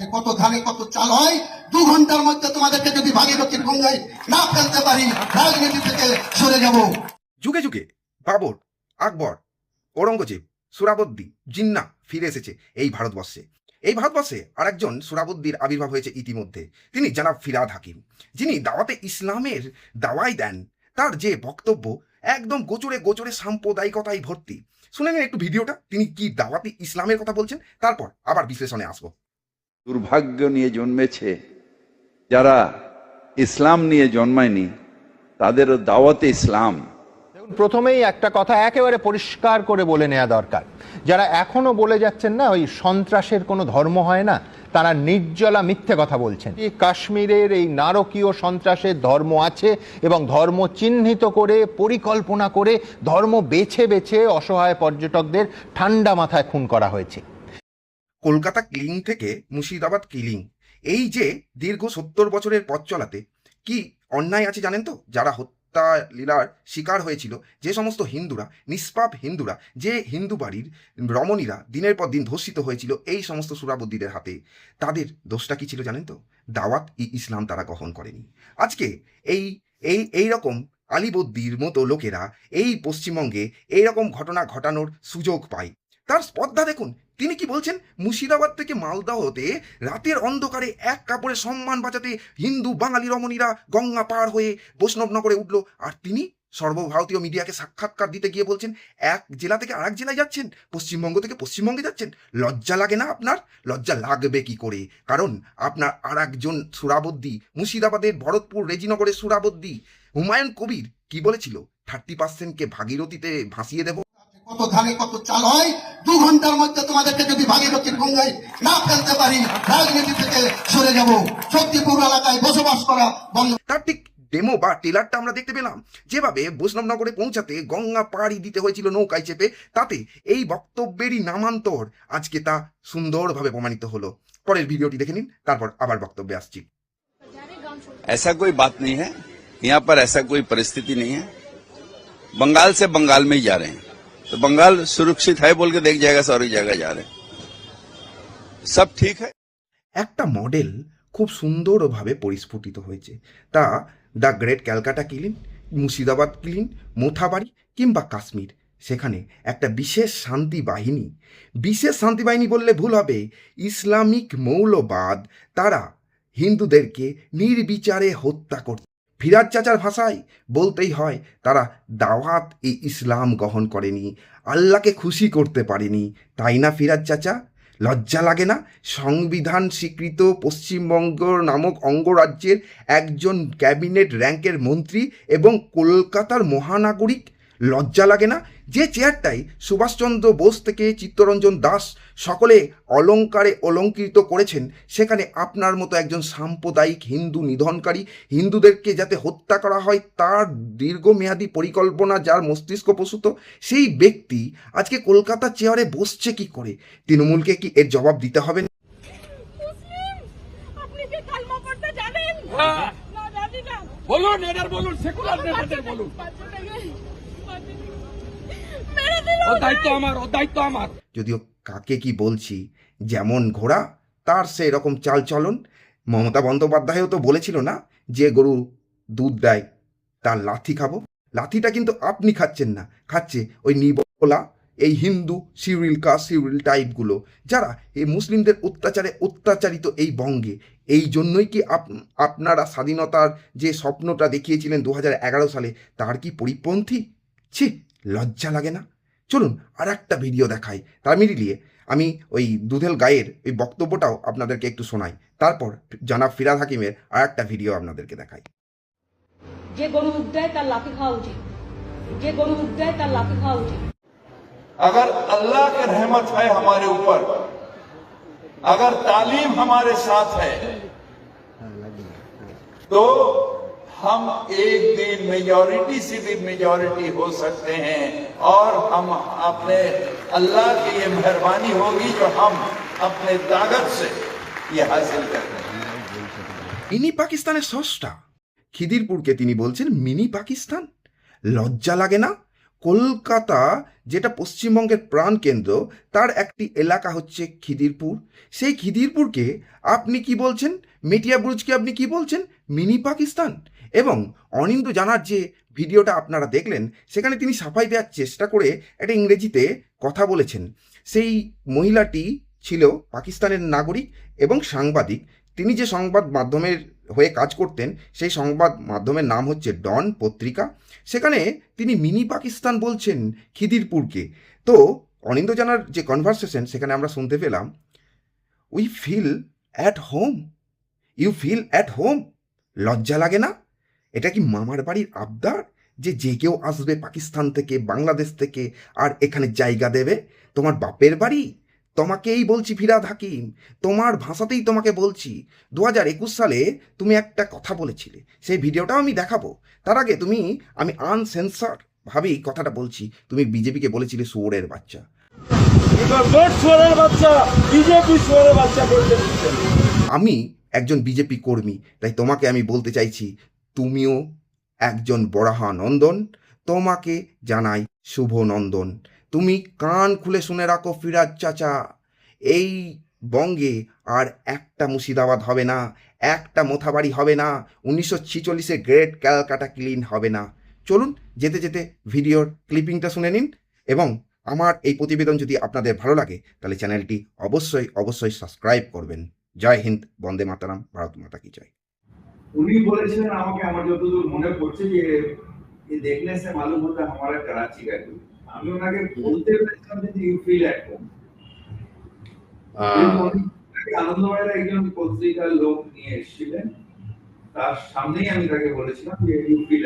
যে কত ধানে কত চাল হয়, দু ঘণ্টার মধ্যে তোমাদেরকে যদি ভাগীরথীর গঙ্গায় না ফেলতে পারি, রাজনীতি থেকে সরে যাব। যুগে যুগে বাবর, আকবর, ঔরঙ্গজেব, সুরাবদ্দি, জিন্না ফিরে এসেছে এই ভারতবর্ষে। এই ভারতবর্ষে আরেকজন সুরাবদ্দির আবির্ভাব হয়েছে ইতিমধ্যে, তিনি জানাব ফিরাদ হাকিম। যিনি দাওয়াতে ইসলামের দাওয়াই দেন, তার যে বক্তব্য একদম গোচরে গোচরে সাম্প্রদায়িকতায় ভর্তি। শুনে নিন একটু ভিডিওটা, তিনি কি দাওয়াতি ইসলামের কথা বলছেন, তারপর আবার বিশ্লেষণে আসব। দুর্ভাগ্য নিয়ে জন্মেছে। যারা ইসলাম নিয়ে জন্মায়নি, তাদেরও দাওয়াতে ইসলাম। প্রথমেই একটা কথা একেবারে পরিষ্কার করে বলে নেওয়া দরকার। যারা এখনও বলে যাচ্ছেন না, ওই সন্ত্রাসের কোনো ধর্ম হয় না, তারা নির্জলা মিথ্যে কথা বলছেন। এই কাশ্মীরের এই নারকীয় সন্ত্রাসের ধর্ম আছে এবং ধর্ম চিহ্নিত করে, পরিকল্পনা করে, ধর্ম বেছে বেছে অসহায় পর্যটকদের ঠান্ডা মাথায় খুন করা হয়েছে। কলকাতা কিলিং থেকে মুর্শিদাবাদ কিলিং। এই যে দীর্ঘ সত্তর বছরের পথ চলাতে, কি অন্যায় আছে জানেন তো? যারা হত্যা লীলার শিকার হয়েছিল, যে সমস্ত হিন্দুরা, নিষ্পাপ হিন্দুরা, যে হিন্দু বাড়ির রমণীরা দিনের পর দিন ধর্ষিত হয়েছিল, এই সমস্ত সুরাবদ্দিদের হাতে, তাদের দোষটা কি ছিল জানেন তো? দাওয়াত ই ইসলাম তারা গ্রহণ করেনি। আজকে এই এই এই রকম আলিবদ্দির মতো লোকেরা এই পশ্চিমবঙ্গে এই রকম ঘটনা ঘটানোর সুযোগ পায়। তার স্পর্ধা দেখুন। তিনি কি বলছেন? মুর্শিদাবাদ থেকে মালদা হতে রাতের অন্ধকারে এক কাপড়ে সম্মান বাঁচাতে হিন্দু, বাঙালি, রমণীরা গঙ্গা পার হয়ে বৈষ্ণবনগরে উঠল। আর তিনি সর্বভারতীয় মিডিয়াকে সাক্ষাৎকার দিতে গিয়ে বলছেন, এক জেলা থেকে আরেক জেলায় যাচ্ছেন, পশ্চিমবঙ্গ থেকে পশ্চিমবঙ্গে যাচ্ছেন। লজ্জা লাগে না আপনার? লজ্জা লাগবে কি করে? কারণ আপনার আর একজন সুরাবদ্দী, মুর্শিদাবাদের ভরতপুর রেজিনগরের সুরাবদ্দী, হুমায়ুন কবির, কি বলেছিল? থার্টি পার্সেন্টকে ভাগীরথীতে ভাসিয়ে দেব। কত ধানে কত চাল হয় দু ঘন্টার মধ্যে তোমাদেরকে যদি ভাগীরথীর গঙ্গায় না ফেলতে পারি রাজনীতি থেকে সরে যাব শক্তিপুর এলাকায় বসবাস করা বন্ধ তার ঠিক ডেমো বা টেলারটা আমরা দেখতে পেলাম যেভাবে বৈষ্ণবনগরে পৌঁছাতে গঙ্গা পাড়ি দিতে হয়েছিল নৌকায় চেপে তাতে এই বক্তব্যেরই নামান্তর আজকে তা সুন্দরভাবে প্রমাণিত হলো পরের ভিডিওটি দেখে নিন তারপর আবার বক্তব্যে আসছি ऐसा कोई बात नहीं है यहाँ पर ऐसा कोई परिस्थिति नहीं है बंगाल से बंगाल में ही जा रहे हैं तो बंगाल सुरक्षित है बोल के देख जाएगा सारी जगह जा रहे हैं सब ठीक है একটা মডেল খুব সুন্দরভাবে পরিস্ফুটিত হয়েছে তা the great Calcutta clean Murshidabad clean Mothabari কিংবা কাশ্মীর সেখানে একটা বিশেষ শান্তি বাহিনী বিশেষ শান্তি বাহিনী বললে ভুল হবে ইসলামিক মৌলবাদ তারা হিন্দুদেরকে নির্বিচারে হত্যা করত ফিরাজ চাচার ভাষায় বলতেই হয়, তারা দাওয়াত এই ইসলাম গ্রহণ করেনি, আল্লাহকে খুশি করতে পারেনি। তাই না ফিরাজ চাচা? লজ্জা লাগে না? সংবিধান স্বীকৃত পশ্চিমবঙ্গ নামক অঙ্গরাজ্যের একজন ক্যাবিনেট র্যাঙ্কের মন্ত্রী এবং কলকাতার মহানাগরিক লজ্জা লাগে না? যে চেয়ারটাই সুভাষচন্দ্র বোস থেকে চিত্তরঞ্জন দাস সকলে অলঙ্কারে অলঙ্কৃত করেছেন সেখানে আপনার মতো একজন সাম্প্রদায়িক হিন্দু নিধনকারী হিন্দুদেরকে যাতে হত্যা করা হয় তার দীর্ঘমেয়াদী পরিকল্পনা যার মস্তিষ্ক প্রসূত সেই ব্যক্তি আজকে কলকাতা চেয়ারে বসছে কি করে? তৃণমূলকে কি এর জবাব দিতে হবে? না? মুসলিম আপনি কি কালমা পড়তে জানেন? হ্যাঁ। না জানি না। বলুন এনার বলুন সেকুলার নেতাদের বলুন। যদিও কাকে কি বলছি, যেমন ঘোড়া, তার সেই রকম চাল চলন মমতা বন্দ্যোপাধ্যায়ও তো বলেছিল না যে গরু দুধ দেয়, তার লাথি খাব। লাথিটা কিন্তু আপনি খাচ্ছেন না, খাচ্ছে ওই নিবলা এই হিন্দু সিউরিল কা সিউরিল টাইপগুলো যারা এই মুসলিমদের অত্যাচারে অত্যাচারিত এই বঙ্গে। এই জন্যই কি আপ- আপনারা স্বাধীনতার যে স্বপ্নটা দেখিয়েছিলেন দু হাজার এগারো সালে, তার কি পরিপন্থী? ছি, লজ্জা লাগে না। চলুন আর একটা ভিডিও দেখাই তার মিলিয়ে আমি ওই দুধেল গায়ের ওই বক্তব্যটাও আপনাদেরকে একটু শোনাই তারপর জানাব ফিরাদ হাকিমের আর একটা ভিডিও আপনাদেরকে দেখাই যে গরু দুধ দেয় তার লাথি খাওয়া উচিত যে গরু দুধ দেয় তার লাথি খাওয়া উচিত अगर अल्लाह की रहमत है हमारे ऊपर अगर तालीम हमारे साथ है तो हम एक दिन मेजॉरिटी से भी मेजॉरिटी हो सकते हैं और हम अपने अल्लाह की ये मेहरबानी होगी जो हम अपने ताकत से ये हासिल करते हैं মিনি পাকিস্তানের সস্তা খিদিরপুরকে তিনি বলছেন মিনি পাকিস্তান লজ্জা লাগে না কলকাতা যেটা পশ্চিমবঙ্গের প্রাণকেন্দ্র তার একটি এলাকা হচ্ছে খিদিরপুর সেই খিদিরপুরকে আপনি কি বলছেন মেটিয়া বুরুজকে আপনি কি বলছেন মিনি পাকিস্তান এবং অনিন্দ জানার যে ভিডিওটা আপনারা দেখলেন, সেখানে তিনি সাফাই দেওয়ার চেষ্টা করে একটা ইংরেজিতে কথা বলেছেন। সেই মহিলাটি ছিল পাকিস্তানের নাগরিক এবং সাংবাদিক। তিনি যে সংবাদ মাধ্যমের হয়ে কাজ করতেন, সেই সংবাদ মাধ্যমের নাম হচ্ছে ডন পত্রিকা। সেখানে তিনি মিনি পাকিস্তান বলছেন খিদিরপুরকে। তো অনিন্দ জানার যে কনভারসেশন সেখানে আমরা শুনতে পেলাম we feel at home you feel at home লজ্জা লাগে না? এটা কি মামার বাড়ির আবদার? যে যে কেউ আসবে পাকিস্তান থেকে বাংলাদেশ থেকে আর এখানে জায়গা দেবে? তোমার বাপের বাড়ি? তোমাকেই বলছি ফিরাদ হাকিম। তোমার ভাষাতেই তোমাকে বলছি। দু হাজার একুশ সালে তুমি একটা কথা বলেছিলে। সেই ভিডিওটাও আমি দেখাবো। তার আগে তুমি আমি আনসেন্সার ভাবেই কথাটা বলছি। তুমি বিজেপিকে বলেছিলে শুয়োরের বাচ্চা। আমি একজন বিজেপি কর্মী তাই তোমাকে আমি বলতে চাইছি তুমিও একজন বরাহা নন্দন তোমাকে জানাই শুভ নন্দন তুমি কান খুলে শুনে রাখো ফিরাজ চাচা, এই বঙ্গে আর একটা মুর্শিদাবাদ হবে না, একটা মোথাবাড়ি হবে না, উনিশশো ছিচল্লিশে গ্রেট ক্যালকাটা ক্লিন হবে না। চলুন যেতে যেতে ভিডিওর ক্লিপিংটা শুনে নিন এবং আমার এই প্রতিবেদন যদি আপনাদের ভালো লাগে, তাহলে চ্যানেলটি অবশ্যই অবশ্যই সাবস্ক্রাইব করবেন। জয় হিন্দ, বন্দে মাতারাম, ভারত মাতা কি জয়। উনি बोले আমাকে আমার যতদূর মনে পড়ছে যে দেখলে সে মালুম হতে আমার हमारा कराची আমি ওনাকে বলতে পেরেছিলাম যে ইউ ফিল অ্যাট হোম একজন পত্রিকার লোক নিয়ে এসেছিলেন। তার সামনেই আমি তাকে বলেছিলাম যে ইউ ফিল